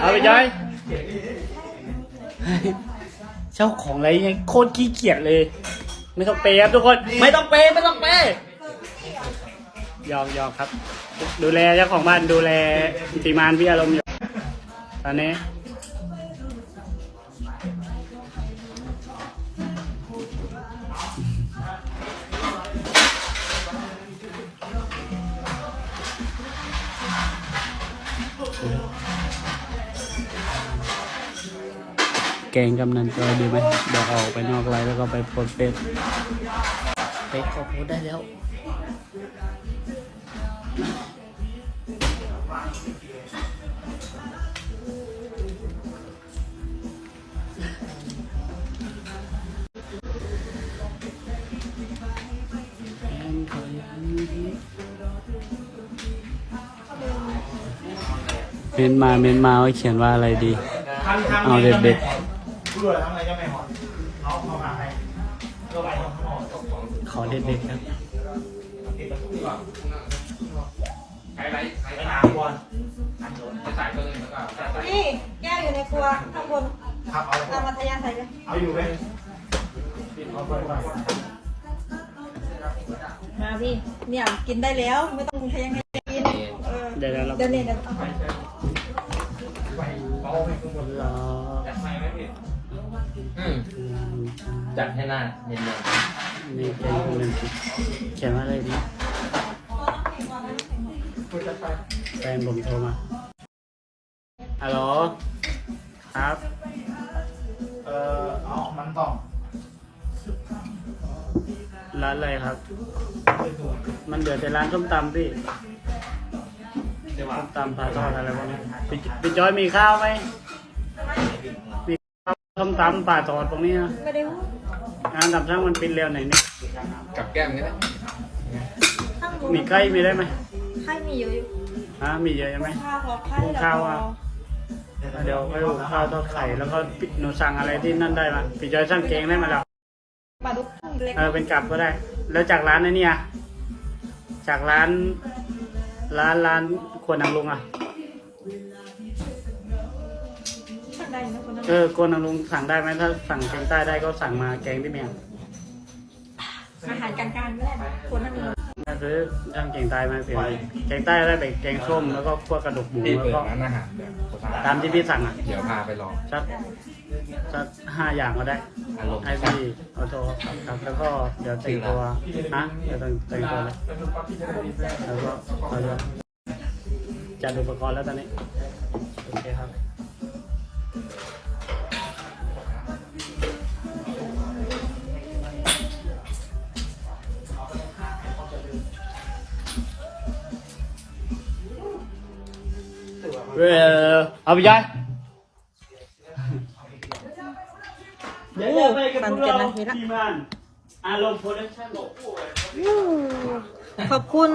เอาไปย้อยเจ้าของอะไรยังโคตรขี้เกียจเลย ไม่ต้องเปย์ครับทุกคน ไม่ต้องเปย์ไม่ต้องเปย์ยอมยอมครับ ดูแลเจ้าของบ้านดูแลทีมานพี่อารมณ์อยู่ตอนนี้ กงกำนันจอยดีไหมเดี๋ยวเอาออกไปนอกไลน์แล้วก็ไปโพสต์เฟซเฟซก็โพสต์ได้แล้วเมนมาเมนมาว่าเขียนว่าอะไรดี เอาเด็ดผู้ รวยทำอะไรก็ไม่หอดเอาเอามาให้ก็ไปเอาหอดตกของๆขอเด็ดๆครับติดประตูก่อนไฮไลท์ไฮไปไลหาท์บอลอันโดนจะใส่ตัวหนึงแล้วก็ใส่นี่แก้วอยู่ในครัวข้างบนครับเอาเอามาทะยานใส่เลยเอาอยู่ไหมเอาไปไปมาพี่เนี่ยกินได้แล้วไม่ต้องทะยานให้กินเออเดี๋ยวเราเดี๋ยวเนี่ยเดี๋ยวเอาเอาไปข้างบนรอจัดไฟไหมพี่ อืมจัดให้หน้าเย็นนี่แกงกำนันเขียนว่าอะไรดีคุณจะไปแฟนผมโทรมาฮัลโหลครับ เอ่อเอามันต้องร้านอะไรครับไปดูมันเหลือแต่ร้านส้มตำพี่ส้มตำปลาทอดอะไรพวกนี้พี่พี่จอยมีข้าวไหมมีข้าวส้ม ตำปลาทอดตรงนี้นะไม่ได้พูดงานทำช่างมันปิดเร็วไหนนี่ๆกับแก้มนี่นะข้างบนมีใกล้มีได้ไหมไข่มีเยอะอยู่ฮะมีเยอะใช่ไหมข้าวพอไข่หุงข้าวอะเดี๋ยวไปหุงข้าวทอดไข่แล้วก็ปิดหนูสั่งอะไรที่นั่นได้มาพี่จอยสั่งเกงได้มาแล้วปลาดุกเล็กเออเป็นกลับก็ได้ แล้วจากร้านนั้นเนี่ยจากร้าน ร้านร้านครัวนางลุงอะข้างใดนะคนนั้น เออครัวนางลุงสั่งได้ไหมถ้าสั่งแกงใต้ได้ก็สั่งมาแกงที่เมียงอาหารกลางๆไม่ได้นะคนนั้นมีนั่นคือทำแกงใต้มาเปลี่ยนแกงใต้ได้เป็นแกงส้มแล้วก็คั่วกระดูกหมูพี่แล้วเปิดก็ร้านอาหารแบบโฆษณตามที่พี่สั่งอะเดี๋ยวพาไปลองสักสักห้าอย่างก็ได้ อารมณ์ให้พี่ออโต้ครับแล้วก็เดี๋ยวแต่งตัวนะเดี๋ยวแต่งแต่งตัวเลยไปดูปั๊บที่จะได้ดีแซ่แล้วก็เราจะจัดอุปกรณ์แล้วตอนนี้โอเคครับ เออเอาไปยายเดี๋ยวไปกับพวกเราทีมงานอารมณ์โปรดักชั่นบอกผู้ขอบคุณ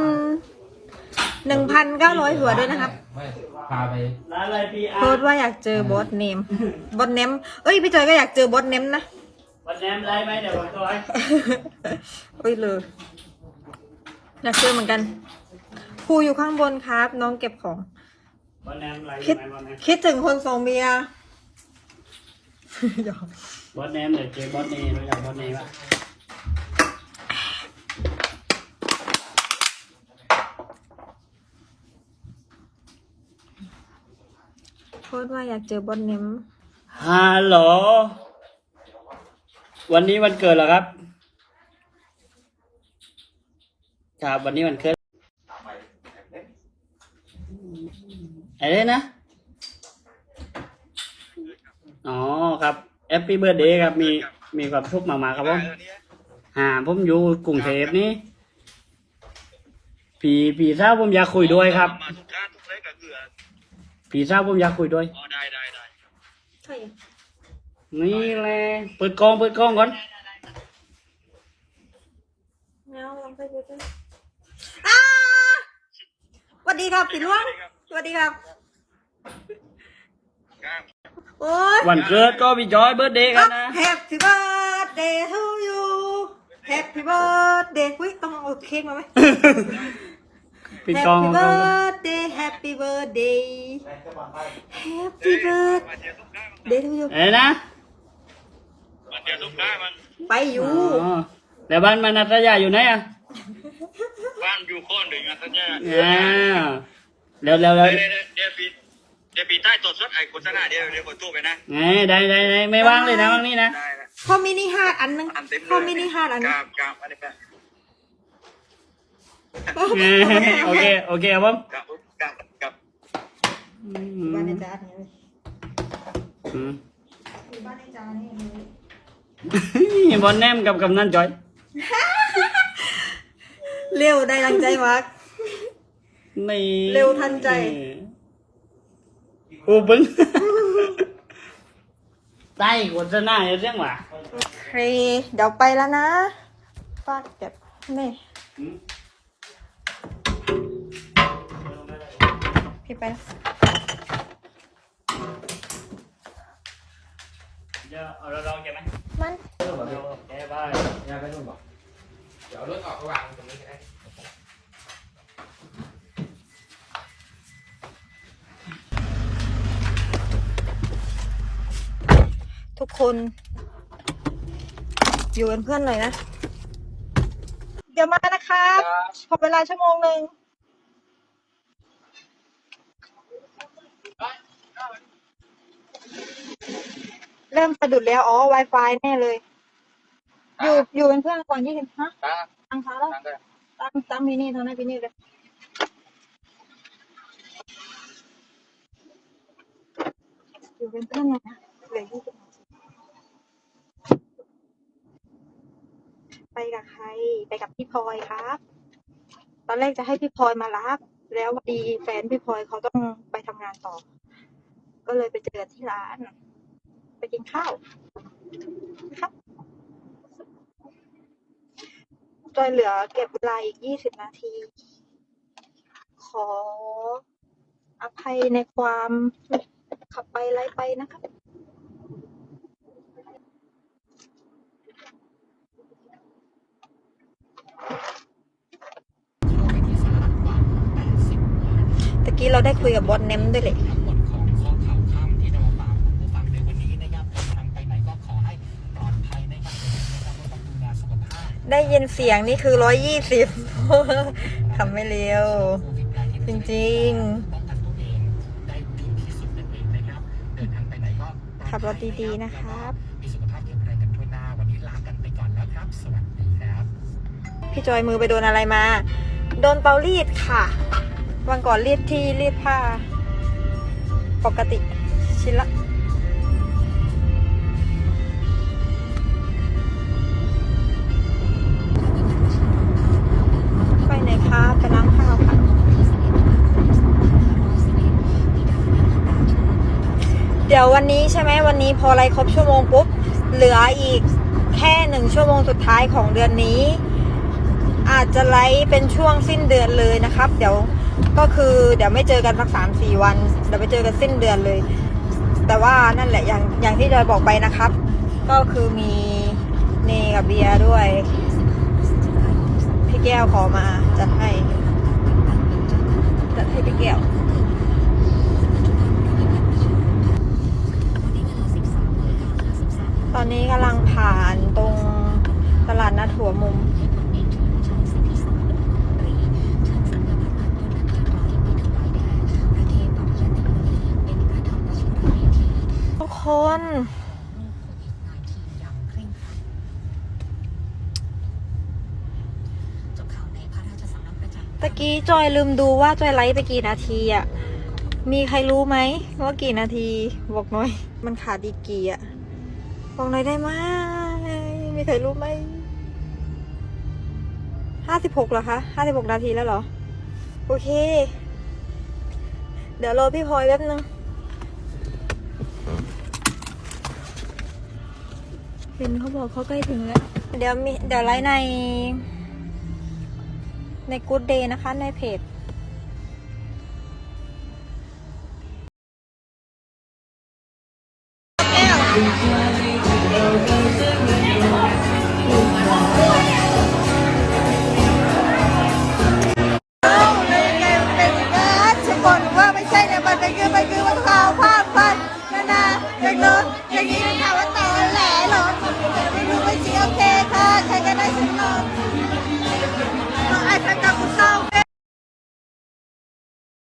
หนึ่งพันเก้าร้อยหัวด้วยนะครับ ไม่พาไปร้านอะไรพีอาโพสร์ต์ว่าอยากเจอบอสเนม บอสเนม เอ้ยพี่จอยก็อยากเจอบอสเนมนะ วันแนมไลฟ์ไหมเดี๋ยวผมตัวให้โอ้ยเลย อยากเจอเหมือนกันครูอยู่ข้างบนครับ น้องเก็บของ วันแนมไลฟ์คิดไหมวันแนมคิดถึงคนส่งเบียร์หยอกบอสแนมเดี๋ยวเจอบอสเนมรู้จักบอสเนมปะโพสต์ว่าอยากเจอบอสเนมฮัลโหลวันนี้วันเกิดเหรอครับ ครับ วันนี้วันเกิด อะไรนะ อ๋อครับแอปปี้เบิร์ดเดย์ครับมีมีความสุกข์มากๆครับผมหาผมอยู่กรุงเทพนี่ผีผีทราบผมอยากคุยด้วยครับมาทุกท่านทุกเล็กกับเกลือผีทราบผมอยากคุยด้วย อ๋อได้ได้ได้ใช่นี่แหละเปิดกล้องเปิดกล้องก่อนเงาลองไปดูด้วยอ้าสวัสดีครับพี่ล่วงสวัสดีครับ ครับ โอ้ย วันเกิดก็พี่จอยเบิร์ดเดย์กันนะแฮปปี้เบิร์ดเดย์ทูยูแฮปปี้เบิร์ดเดย์อุ้ยต้องเอาเค้กมาไหม ปิดแฮปกล้องปี้ก่อเบินร์ดเดย์แฮ Happy birthday ไปกระเป๋าไป Happy birthday to you เอ้ยนะไปอยู่ อ๋อแล้วบ้านมานัตยาอยู่ไหนอะบ้านอยู่โคนหนึ่งอะท่านเนี่ยอ่า เร็วเร็วเร็วเดี๋ยวเดี๋ยวเดี๋ยวปีเดี๋ยวปีใต้ตรวจสดไอ้โฆษณาเดี๋ยวเดี๋ยวกดตู้ไปนะไงได้ได้ได้ไม่ว่างเลยนะว่างนี่นะได้ละพ่อมินิฮาร์ดอันนึงอันเต็มเลยพ่อมินิฮาร์ดอันนึงราบกราบอะไรกันเออโอเคโอเคครับผมกราบกราบกราบอืมบ้านในจานนี้เลยอืมบ้านในจานนี้เลยบอลแนมกับกำนันจอย เร็วได้ดังใจมาก นี่เร็วทันใจ โอ้บึ้งใต้โฆษณาเรื่องว่ะโอเค เดี๋ยวไปแล้วนะฟาดเก็บนี่ พี่ไปนะเดี๋ยวเอาเราลองแกไหมมันแกบ้ายยาไปนู่นบอกเดี๋ยวเอารถออกระวางตรงนี้ก็ได้ ทุกคนอยู่เป็นเพื่อนหน่อยนะ เดี๋ยวมานะครับขอเวลาชั่วโมงหนึ่งเริ่มสะดุดแล้วอ๋อ Wi-Fi แน่เลย อยู่อยู่เป็นเพื่อนก่อนยี่สิบฮะตาตังค์เขาแล้วตั้งตั้งพี่นี่เท่านั้นพี่นี่เลยอยู่เป็นเพื่อนหน่อยนะเหลือยี่สิบนาทีไป กับใคร ไปกับพี่พลอยครับ ตอนแรกจะให้พี่พลอยมารับ แล้วพอดีแฟนพี่พลอยเขาต้องไปทำงานต่อ ก็เลยไปเจอที่ร้าน ไปกินข้าวครับจอยเหลือเก็บเวลาอีกยี่สิบนาที ขออภัยในความขับไปไล่ไปนะครับ ตะกี้เรา ได้คุยกับบอสเนมด้วยเลยทั้งหมดของข้อข่าวข้ามที่นำมาฝากคุณผู้ฟังในวันนี้นะครับเดินทางไปไหนก็ขอให้ปลอดภัยนะครับนะครับก็ต้องดูแลสุขภาพได้ยินเสียงนี่คือร้อยยี่สิบทำไม่เร็วโควิด19จริงป้องกันตัวเองได้ดีที่สุดนั่นเองนะครับเดินทางไปไหนก็ปลอดภัยขับรถดีๆ นะครับมีสุขภาพแข็งแรงกันทั่วหน้าวันนี้ลากันไปก่อนแล้วครับสวัสดีครับพี่จอยมือไปโดนอะไรมา โดนเตารีดค่ะ วันก่อนรีดที่รีดผ้า ปกติชิ้นละไปไหนคะไปล้างข้าวค่ะ เดี๋ยววันนี้ใช่ไหมวันนี้พอไลครบชั่วโมงปุ๊บ เหลืออีกแค่หนึ่งชั่วโมงสุดท้ายของเดือนนี้ อาจจะไลฟ์เป็นช่วงสิ้นเดือนเลยนะครับ เดี๋ยว ก็คือเดี๋ยวไม่เจอกันสักสามสี่วัน เดี๋ยวไปเจอกันสิ้นเดือนเลย แต่ว่านั่นแหละอย่างอย่างที่จอยบอกไปนะครับ ก็คือมีเนกับเบียร์ด้วย พี่แก้วขอมาจัดให้ จัดให้พี่แก้วตอนนี้กำลังผ่านตรงตลาดนัดหัวมุม กี้จอยลืมดูว่าจอยไลฟ์ไปกี่นาทีอะมีใครรู้ไหมว่ากี่นาทีบอกหน่อย มันขาดอีกกี่อะบอกหน่อยได้ไหมมีใครรู้ไหมห้าสิบหกเหรอคะห้าสิบหกนาทีแล้วเหรอ โอเค เดี๋ยวรอพี่พลอยแป๊บนึงเห็นเขาบอกเขาใกล้ถึงแล้ว เดี๋ยวมีเดี๋ยวไลฟ์ใน ในกู d เดย์นะคะในเพจ